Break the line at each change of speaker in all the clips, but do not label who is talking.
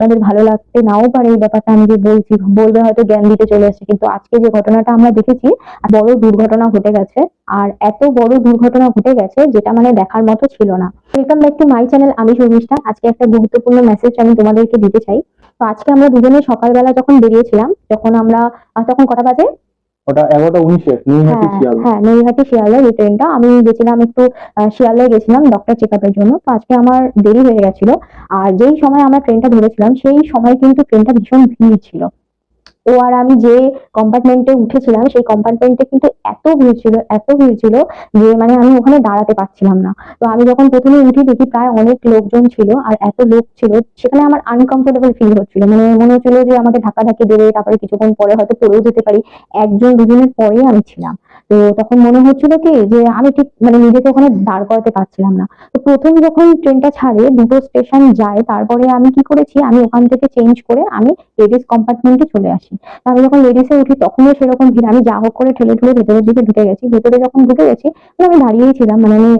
আপনাদের ভালো লাগতে নাও পারে এই ব্যাপারটা আমি যে বলছি, বলবে হয়তো জ্ঞান দিতে চলে আসছে কিন্তু আজকে যে ঘটনাটা আমরা দেখেছি, বড় দুর্ঘটনা ঘটে গেছে, আর এত বড় দুর্ঘটনা ঘটে গেছে যেটা মানে দেখার মতো ছিল না। Welcome back to my channel আমি শর্মিষ্ঠা। আজকে একটা গুরুত্বপূর্ণ মেসেজ আমি তোমাদেরকে দিতে চাই। তো আজকে আমরা দুজনে সকালবেলা যখন বেরিয়েছিলাম, যখন আমরা তখন কটা বাজে?
ওটা এগারোটা উনিশে নৈহাটি
হ্যাঁ
শিয়াল
হ্যাঁ নৈহাটি শিয়ালদা এই ট্রেনটা আমি গেছিলাম একটু শিয়ালদায় গেছিলাম ডক্টর চেক আপের জন্য। তো আজকে আমার দেরি হয়ে গেছিল। আর যেই সময় আমরা ট্রেনটা ধরেছিলাম সেই সময় কিন্তু ট্রেনটা ভীষণ ভিড় ছিল। ও আর আমি যে কম্পার্টমেন্টে উঠেছিলাম, সেই কম্পার্টমেন্টে কিন্তু এত ভিড় ছিল, এত ভিড় ছিল যে মানে আমি ওখানে দাঁড়াতে পারছিলাম না। তো আমি যখন প্রথমে উঠি দেখি প্রায় অনেক লোকজন ছিল আর এত লোক ছিল, সেখানে আমার আনকমফোর্টেবল ফিল হচ্ছিল। মানে মনে হচ্ছিল যে আমাকে ধাক্কা ধাক্কি দেবে, তারপরে কিছুক্ষণ পরে হয়তো পড়েও যেতে পারি। একজন দুজনের পরেই আমি ছিলাম। তো তখন মনে হচ্ছিল কি যে আমি ঠিক মানে নিজেকে ওখানে দাঁড় করাতে পারছিলাম না। তো প্রথম যখন ট্রেনটা ছাড়ে, দুটো স্টেশন যায়, তারপরে আমি কি করেছি, আমি ওখান থেকে চেঞ্জ করে আমি লেডিস কম্পার্টমেন্টে চলে আসি। আমি যখন লেডিসে উঠি, তখনও সেরকম ভিড়, আমি যা হোক করে ঠেলে ঠেলে ভেতরের দিকে ঢুকে গেছি। ভেতরে যখন ঢুকে গেছি মানে আমি দাঁড়িয়েই ছিলাম মানে আমি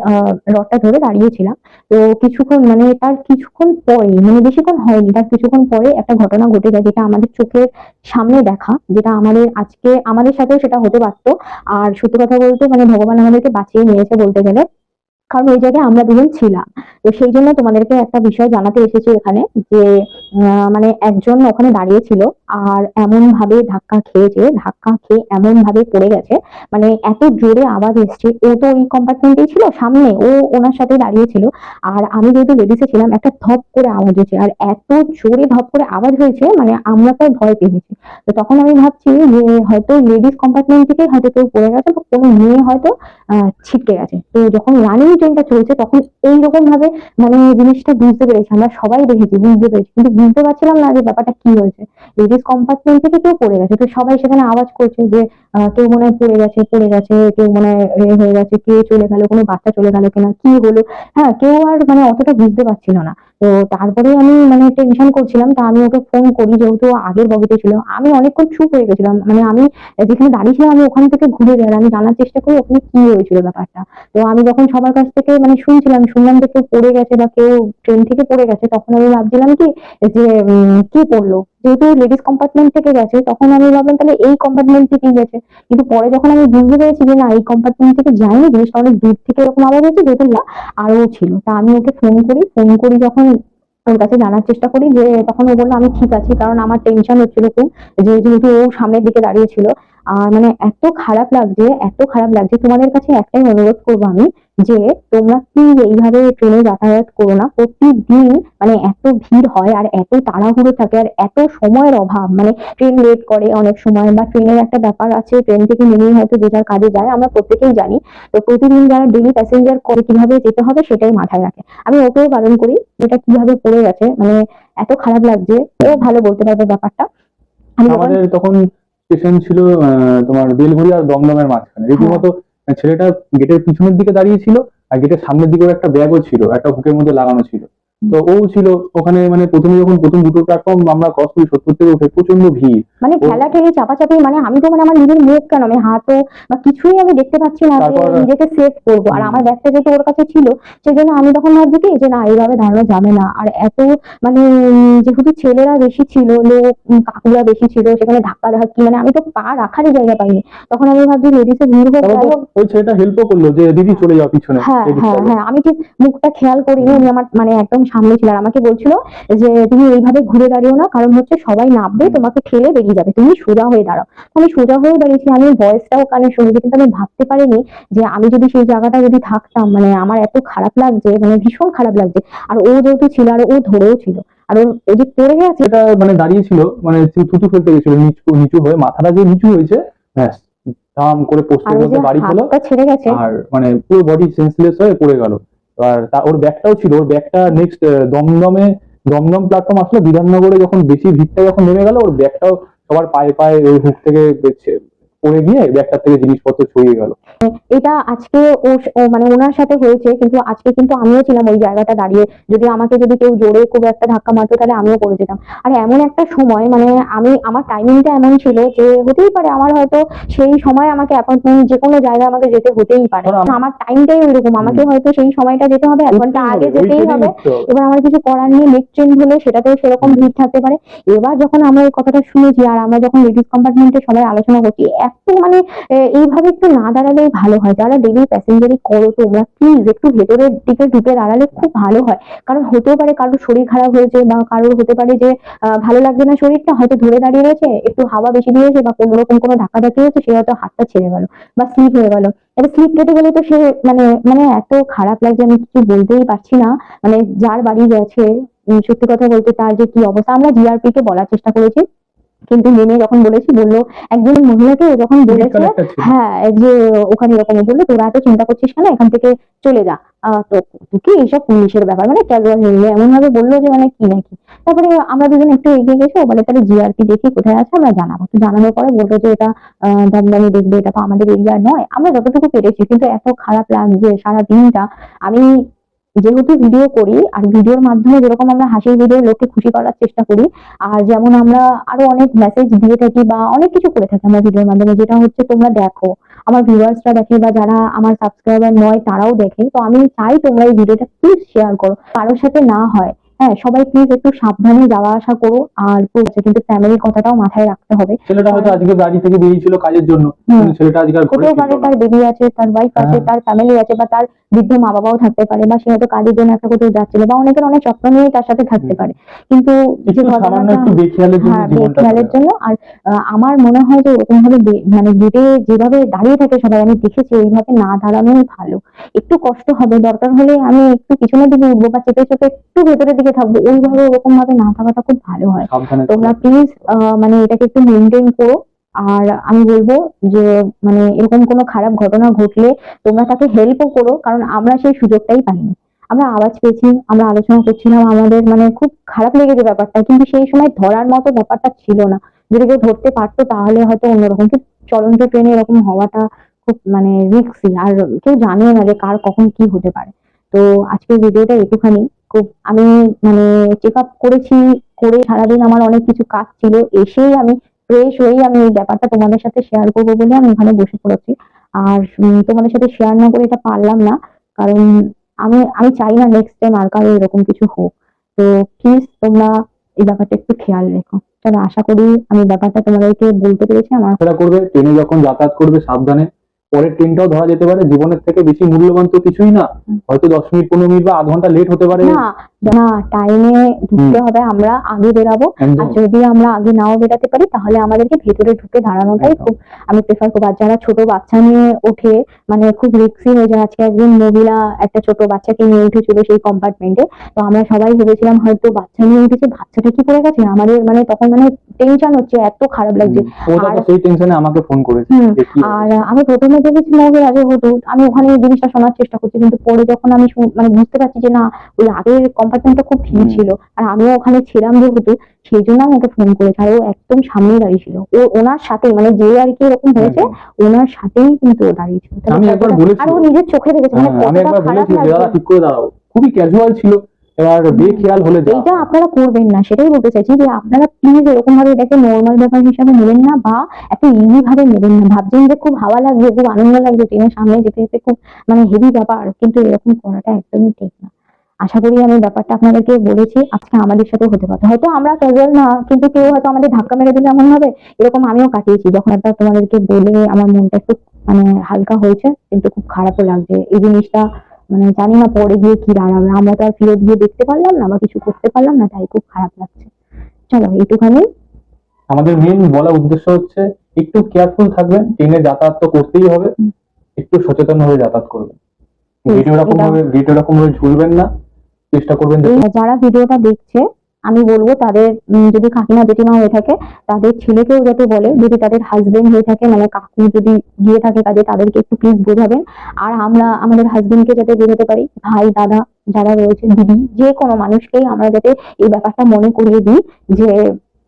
রডটা ধরে দাঁড়িয়েছিলাম তো কিছুক্ষণ মানে তার কিছুক্ষণ পরে মানে বেশিক্ষণ হয়নি, তার কিছুক্ষণ পরে একটা ঘটনা ঘটে যায়, যেটা আমাদের চোখের সামনে দেখা, যেটা আমাদের আজকে আমাদের সাথেও সেটা হতে পারতো। আর সত্যি কথা বলতে মানে ভগবান আমাদেরকে বাঁচিয়ে নিয়েছে বলতে গেলে। কারণ ওই জায়গায় আমরা দুজন ছিলাম। তো সেই জন্য তোমাদেরকে একটা বিষয় জানাতে এসেছি এখানে যে মানে একজন ওখানে দাঁড়িয়ে ছিল আর এমন ভাবে ধাক্কা খেয়েছে ধাক্কা খেয়ে এমন ভাবে পড়ে গেছে। মানে এত জোরে আওয়াজ এসছে। ও তো ওই কম্পার্টমেন্টেই ছিল সামনে ও ওনার সাথে দাঁড়িয়ে ছিল। আর আমি যেহেতু লেডিসে ছিলাম একটা ধপ করে আওয়াজ হয়েছে। আর এত জোরে ধপ করে আওয়াজ হয়েছে মানে আমরা প্রায় ভয় পেয়ে গেছি। তো তখন আমি ভাবছি যে হয়তো লেডিস কম্পার্টমেন্ট থেকে হয়তো কেউ পড়ে গেছে বা কোনো মেয়ে হয়তো আহ, ছিটকে গেছে। তো যখন রানিং ট্রেনটা চলছে, তখন এইরকম ভাবে মানে জিনিসটা বুঝতে পেরেছি, আমরা সবাই দেখেছি, বুঝতে পেরেছি। কিন্তু বুঝতে পারছিলাম না যে ব্যাপারটা কি হয়েছে। লেডিস কম্পার্টমেন্ট থেকে কেউ পড়ে গেছে, তো সবাই সেখানে আওয়াজ করছে যে কেউ মনে হয় পড়ে গেছে পড়ে গেছে, কেউ মনে হয় হয়ে গেছে, কে চলে গেল, কোনো বাচ্চা চলে গেল কিনা, কি হলো? হ্যাঁ কেউ আর মানে অতটা বুঝতে পারছিল না। তো তারপরে আমি মানে টেনশন করছিলাম, তা আমি ওকে ফোন করি যেহেতু আগের বগিতে ছিল। আমি অনেকক্ষণ চুপ হয়ে গেছিলাম মানে আমি যেখানে দাঁড়িয়েছিলাম আমি ওখান থেকে ঘুরে যাই আমি জানার চেষ্টা করি ওখানে কি হয়েছিল ব্যাপারটা। তো আমি যখন সবার কাছ থেকে মানে শুনছিলাম, শুনলাম যে কেউ পড়ে গেছে বা কেউ ট্রেন থেকে পড়ে গেছে, তখন আমি ভাবছিলাম কি, যে কি পড়ল? যেহেতু লেডিস কম্পার্টমেন্ট থেকে গেছে, তখন আমি ভাবলাম তাহলে এই কম্পার্টমেন্ট থেকেই গেছে। কিন্তু পরে যখন আমি বুঝতে পেরেছি যে না, এই কম্পার্টমেন্ট থেকে যায়নি, জিনিসটা অনেক দূর থেকে এরকম আওয়াজ হয়েছে, যেহেতু আরও আরও ছিল। তা আমি ওকে ফোন করি ফোন করি যখন ওর কাছে জানার চেষ্টা করি, যে তখন ও বলল, আমি ঠিক আছি, কারণ আমার টেনশন হচ্ছিল খুব। যে যেহেতু ও সামনের দিকে দাঁড়িয়ে ছিল আর মানে এত খারাপ লাগছে, এত খারাপ লাগছে, তোমাদের কাছে একটাই অনুরোধ করব আমি যে তোমরা প্লিজ এইভাবে ট্রেনে যাতায়াত করো না। প্রতিদিন মানে এত ভিড় হয় আর এত তাড়াহুড়ো থাকে আর এত সময়ের অভাব। মানে ট্রেন লেট করে অনেক সময় বা ট্রেনের একটা ব্যাপার আছে ট্রেন থেকে নেমেই হয়তো যে যার কাজে যায়, আমরা প্রত্যেকেই জানি। তো প্রতিদিন যারা ডেলি প্যাসেঞ্জার করে কীভাবে যেতে হবে সেটাই মাথায় রাখে। আমি ওকেও পালন করি এটা কীভাবে পড়ে গেছে। মানে এত খারাপ লাগছে, ও ভালো বলতে পারবে ব্যাপারটা।
আমাদের তখন স্টেশন ছিল আহ, তোমার বেলঘড়ি আর দমদমের মাঝখানে। রীতিমতো ছেলেটা গেটের পিছনের দিকে দাঁড়িয়ে ছিল আর গেটের সামনের দিকে একটা ব্যাগও ছিল একটা হুকের মধ্যে লাগানো ছিল। তো ও ছিল ওখানে মানে প্রথমে যখন প্রথম দুটো প্ল্যাটফর্ম আমরা ক্রস করি সত্তর থেকে উঠে প্রচণ্ড ভিড়।
মানে
ও-
ঠেলা চাপাচাপি মানে আমি তো মানে আমার নিজের মুখ কেন? আমি হাতও বা কিছুই আমি দেখতে পাচ্ছি না যে নিজেকে সেভ করব। আর আমার ব্যাগটা যেহেতু ওর কাছে ছিল সেই জন্য আমি তখন ভাবছি কি যে না এইভাবে দাঁড়ানো যাবে না। আর এত মানে যেহেতু ছেলেরা বেশি ছিল লোক কাকুরা বেশি ছিল সেখানে ধাক্কা ধাক্কি মানে আমি তো পা রাখারই জায়গা পাইনি। তখন আমি ভাবছি লেডিসে ভিড় হোক
ওই ছেলেটা হেল্পও করল যে দিদি চলে যাও পিছনে।
হ্যাঁ হ্যাঁ হ্যাঁ আমি ঠিক মুখটা খেয়াল করিনি আমার মানে একদম সামনে ছিল আর আমাকে বলছিল যে তুমি এইভাবে ঘুরে দাঁড়িও না কারণ হচ্ছে সবাই নামবে তোমাকে ঠেলে বেরিয়ে যাবে তুমি সোজা হয়ে দাঁড়াও। আমি সোজা হয়ে দাঁড়িয়েছি আমি ভয়েসটাও কানে শুনেছি কিন্তু আমি ভাবতে পারিনি যে আমি যদি সেই জায়গাটা যদি থাকতাম মানে আমার এত খারাপ লাগছে মানে ভীষণ খারাপ লাগছে। আর ও যেহেতু ছিল আর ও ধরেও ছিল। আর ও যে পড়ে গেছে
সেটা মানে দাঁড়িয়ে ছিল মানে থুতু ফেলতে গেছিল নিচু নিচু হয়ে মাথাটা যে নিচু হয়েছে ব্যাস ধাম করে পোস্টের মধ্যে বাড়ি
ছেড়ে গেছে।
আর মানে পুরো বডি সেন্সলেস হয়ে পড়ে গেল। আর তা ওর ব্যাগটাও ছিল, ওর ব্যাগটা নেক্সট দমদমে, দমদম প্ল্যাটফর্ম আসলে, বিধাননগরে যখন বেশি ভিড়টা যখন নেমে গেল, ওর ব্যাগটাও সবার পায়ে পায়ে ওই হুক থেকে পড়ে গিয়ে ব্যাগটার থেকে জিনিসপত্র ছড়িয়ে গেল।
এটা আজকে ও মানে ওনার সাথে হয়েছে কিন্তু আজকে কিন্তু আমিও ছিলাম ওই জায়গাটা দাঁড়িয়ে। যদি আমাকে যদি কেউ জোরে খুব একটা ধাক্কা মারতো তাহলে আমিও পড়ে যেতাম। আর এমন একটা সময় মানে আমি আমার টাইমিংটা এমন ছিল যে হতেই পারে আমার হয়তো সেই সময় আমাকে অ্যাপয়েন্টমেন্ট যে কোনো জায়গায় আমাকে যেতে হতেই পারে। আমার টাইমটাই ওইরকম আমাকে হয়তো সেই সময়টা যেতে হবে এক ঘণ্টা আগে যেতেই হবে। এবার আমার কিছু করার নেই নেক চেঞ্জ হলে সেটাতেও সেরকম ভিড় থাকতে পারে। এবার যখন আমরা এই কথাটা শুনেছি আর আমরা যখন লেডিস কম্পার্টমেন্টে সবাই আলোচনা করছি এত মানে এইভাবে একটু না দাঁড়ালেই ভালো হয়। যারা ডেলি প্যাসেঞ্জারই করো তোমরা প্লিজ একটু ভেতরের দিকে ঢুকে দাঁড়ালে খুব ভালো হয়। কারণ হতেও পারে কারোর শরীর খারাপ হয়েছে বা কারোর হতে পারে যে ভালো লাগছে না শরীরটা, হয়তো ধরে দাঁড়িয়ে রয়েছে, একটু হাওয়া বেশি দিয়েছে বা কোনো রকম কোনো ধাক্কা ধাক্কি হয়েছে, সে হয়তো হাতটা ছেড়ে গেল বা স্লিপ হয়ে গেল। এবার স্লিপ কেটে গেলে তো সে মানে মানে এত খারাপ লাগছে, আমি কিছু বলতেই পারছি না। মানে যার বাড়ি গেছে সত্যি কথা বলতে তার যে কি অবস্থা, আমরা জিআরপি কে বলার চেষ্টা করেছি। কিন্তু নেমে যখন বলেছি বলল একজন মহিলাকে ও যখন বলেছে হ্যাঁ যে ওখানে এরকম বলল তোরা এত চিন্তা করছিস কেন? এখান থেকে চলে যা। তো কি এইসব পুলিশের ব্যাপার? মানে ক্যাজুয়াল নিয়ে এমন ভাবে বলল যে মানে কি নাকি? তারপরে আমরা দুজন একটু এগিয়ে গেছি ও বলে তাহলে জিআরপি দেখি কোথায় আছে আমরা জানাব। তো জানানোর পরে বলল যে এটা আহ, দমদমে দেখবে এটা তো আমাদের এরিয়া নয়। আমরা যতটুকু পেরেছি কিন্তু এত খারাপ লাগছে সারা দিনটা আমি যেহেতু ভিডিও করি আর ভিডিওর মাধ্যমে যেরকম আমরা হাসির ভিডিও লোককে খুশি করার চেষ্টা করি আর যেমন আমরা আরও অনেক মেসেজ দিয়ে থাকি বা অনেক কিছু করে থাকি আমরা ভিডিওর মাধ্যমে যেটা হচ্ছে তোমরা দেখো। আমার ভিউয়ার্সরা দেখে বা যারা আমার সাবস্ক্রাইবার নয় তারাও দেখে। তো আমি চাই তোমরা এই ভিডিওটা প্লিজ শেয়ার করো। কারোর সাথে না হয় হ্যাঁ সবাই প্লিজ একটু সাবধানে যাওয়া আসা করো। আর পড়ছে কিন্তু ফ্যামিলির কথাটাও মাথায় রাখতে হবে।
ছেলেটা হয়তো আজকে বাড়ি থেকে বেরিয়েছিল কাজের জন্য। ছেলেটা আজকে
হতেও পারে। তার বেবি আছে তার ওয়াইফ আছে
হ্যাঁ।
তার ফ্যামিলি আছে বা তার বৃদ্ধ মা বাবাও থাকতে পারে বা সে হয়তো কাজের জন্য একটা কোথাও যাচ্ছিল বা অনেকের অনেক স্বপ্ন নিয়েই তার সাথে থাকতে পারে। কিন্তু যে
বেখেয়ালের জন্য
হ্যাঁ জন্য। আর আমার মনে হয় যে ওরকম ভাবে মানে গেটে যেভাবে দাঁড়িয়ে থাকে সবাই আমি দেখেছি ওইভাবে না দাঁড়ানোই ভালো। একটু কষ্ট হবে দরকার হলে আমি একটু পিছনের দিকে উঠবো বা চেপে চেপে একটু ভেতরের দিকে থাকব ওইভাবে ওরকম ভাবে না থাকাটা খুব ভালো হয়। তোমরা প্লিজ মানে এটাকে একটু মেনটেন করো। আর আমি বলব যে মানে এরকম কোনো খারাপ ঘটনা ঘটলে তোমরা তাকে হেল্পও করো, কারণ আমরা সেই সুযোগটাই পাইনি। আমরা আওয়াজ পেয়েছি, আমরা আলোচনা করছিলাম, আমাদের মানে খুব খারাপ লেগেছে ব্যাপারটা, কিন্তু সেই সময় ধরার মতো ব্যাপারটা ছিল না। যদি কেউ ধরতে পারতো তাহলে হয়তো অন্যরকম, কিন্তু চলন্ত ট্রেনে এরকম হওয়াটা খুব মানে রিক্সি আর কেউ জানেও না যে কার কখন কি হতে পারে। তো আজকের ভিডিওটা একটুখানি খুব আমি মানে চেক আপ করেছি, করে সারাদিন আমার অনেক কিছু কাজ ছিল, এসেই আমি ফ্রেশ হয়েই আমি এই ব্যাপারটা তোমাদের সাথে শেয়ার করব বলে আমি এখানে বসে পড়েছি। আর তোমাদের সাথে শেয়ার না করে এটা পারলাম না কারণ আমি আমি চাই না নেক্সট টাইম আর কারও এরকম কিছু হোক। তো প্লিজ তোমরা এই ব্যাপারটা একটু খেয়াল রেখো। চলো আশা করি আমি ব্যাপারটা তোমাদেরকে বলতে পেরেছি আমার
সেটা করবে ট্রেনে যখন যাতায়াত করবে সাবধানে। পরের ট্রেনটাও ধরা যেতে পারে জীবনের থেকে বেশি মূল্যবান তো কিছুই না। হয়তো দশ মিনিট পনেরো মিনিট বা আধ ঘণ্টা লেট হতে পারে।
না না টাইমে ঢুকতে হবে আমরা আগে বেরাবো। আর যদি আমরা আগে নাও বেরাতে পারি তাহলে আমাদেরকে ভেতরে ঢুকে দাঁড়ানোটাই খুব আমি প্রেফার করব আর যারা ছোট বাচ্চা নিয়ে ওঠে মানে খুব রিক্সি হয়ে যায়। আজকে একজন মহিলা একটা ছোট বাচ্চাকে নিয়ে উঠেছিল সেই কম্পার্টমেন্টে তো আমরা সবাই ভেবেছিলাম হয়তো বাচ্চা নিয়ে উঠেছে বাচ্চাটা কি করে গেছে? আমাদের মানে তখন মানে টেনশন হচ্ছে এত খারাপ লাগছে।
সেই টেনশনে আমাকে ফোন করেছে
আর আমি প্রথমে ভেবেছিলাম যে আগে হতো। আমি ওখানে জিনিসটা শোনার চেষ্টা করছি কিন্তু পরে যখন আমি মানে বুঝতে পারছি যে না ওই আগের কম্পার্টমেন্টটা খুব ভিড় ছিল। আর আমিও ওখানে ছিলাম যেহেতু সেই জন্য আমি ওকে ফোন করেছি। আর ও একদম সামনেই দাঁড়িয়ে ছিল। ও ওনার সাথে মানে যে আর কি এরকম হয়েছে ওনার সাথেই কিন্তু ও দাঁড়িয়ে ছিল।
আমি একবার বলেছি।
আর ও নিজের চোখে দেখেছে মানে
হ্যাঁ, আমি
কতটা
একবার
খারাপ
ঠিক করে দাঁড়াও। খুবই ক্যাজুয়াল ছিল। এবার বেখেয়াল হলে যা।
এইটা আপনারা করবেন না। সেটাই বলতে চাইছি যে আপনারা প্লিজ এরকম ভাবে এটাকে নর্মাল ব্যাপার হিসাবে নেবেন না বা এত ইজি ভাবে নেবেন না। ভাবছেন যে খুব হাওয়া লাগবে খুব আনন্দ লাগবে ট্রেনের সামনে যেতে যেতে খুব মানে হেভি ব্যাপার কিন্তু এরকম করাটা একদমই ঠিক না। আশা করি আমি ব্যাপারটা আপনাদেরকে বলেছি আজকে আমাদের সাথে হতে পারে। হয়তো আমরা ক্যাজুয়াল না কিন্তু কেউ হয়তো আমাদের ধাক্কা মেরে দিলে এমন হবে এরকম আমিও কাটিয়েছি। যখন একটা তোমাদেরকে বলে আমার মনটা একটু মানে হালকা হয়েছে কিন্তু খুব খারাপও লাগছে। এই জিনিসটা মানে জানি না পরে গিয়ে কি দাঁড়াবে। আমরা তো আর ফেরত গিয়ে দেখতে পারলাম না বা কিছু করতে পারলাম না তাই খুব খারাপ লাগছে। চলো এইটুখানি।
আমাদের মেন বলা উদ্দেশ্য হচ্ছে একটু কেয়ারফুল থাকবেন ট্রেনে যাতায়াত তো করতেই হবে। একটু সচেতন ভাবে যাতায়াত করবেন। ভিডিও রকম ভাবে ভিডিও রকম ভাবে ঝুলবেন না। চেষ্টা করবেন
যারা ভিডিওটা দেখছে, আমি বলব তাদের যদি কাকিমা, জেঠিমা হয়ে থাকে, তাদের ছেলেকেও যাতে বলে, যদি তাদের হাজবেন্ড হয়ে থাকে মানে কাকু যদি গিয়ে থাকে কাজে, তাদেরকে একটু প্লিজ বোঝাবেন। আর আমরা, আমাদের হাজবেন্ডকে যাতে বোঝাতে পারি, ভাই, দাদা যারা রয়েছে, দিদি, যে কোনো মানুষকেই আমরা যাতে এই ব্যাপারটা মনে করিয়ে দিই যে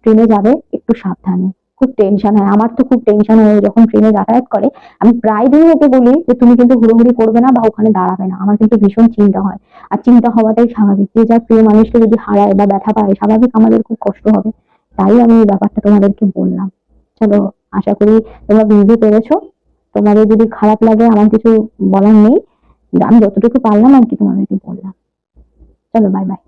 ট্রেনে যাবে একটু সাবধানে। খুব টেনশন হয়। আমার তো খুব টেনশন হয় যখন ট্রেনে যাতায়াত করে। আমি প্রায় দিনই ওকে বলি যে, তুমি কিন্তু হুড়োহুড়ি করবে না বা ওখানে দাঁড়াবে না। আমার কিন্তু ভীষণ চিন্তা হয়। আর চিন্তা হওয়াটাই স্বাভাবিক। যে যার প্রিয় মানুষকে যদি হারায় বা ব্যথা পায়, স্বাভাবিক আমাদের খুব কষ্ট হবে। তাই আমি এই ব্যাপারটা তোমাদেরকে বললাম। চলো, আশা করি তোমরা বুঝতে পেরেছ। তোমাদের যদি খারাপ লাগে, আমার কিছু বলার নেই। আমি যতটুকু পারলাম আর কি তোমাদেরকে বললাম। চলো বাই বাই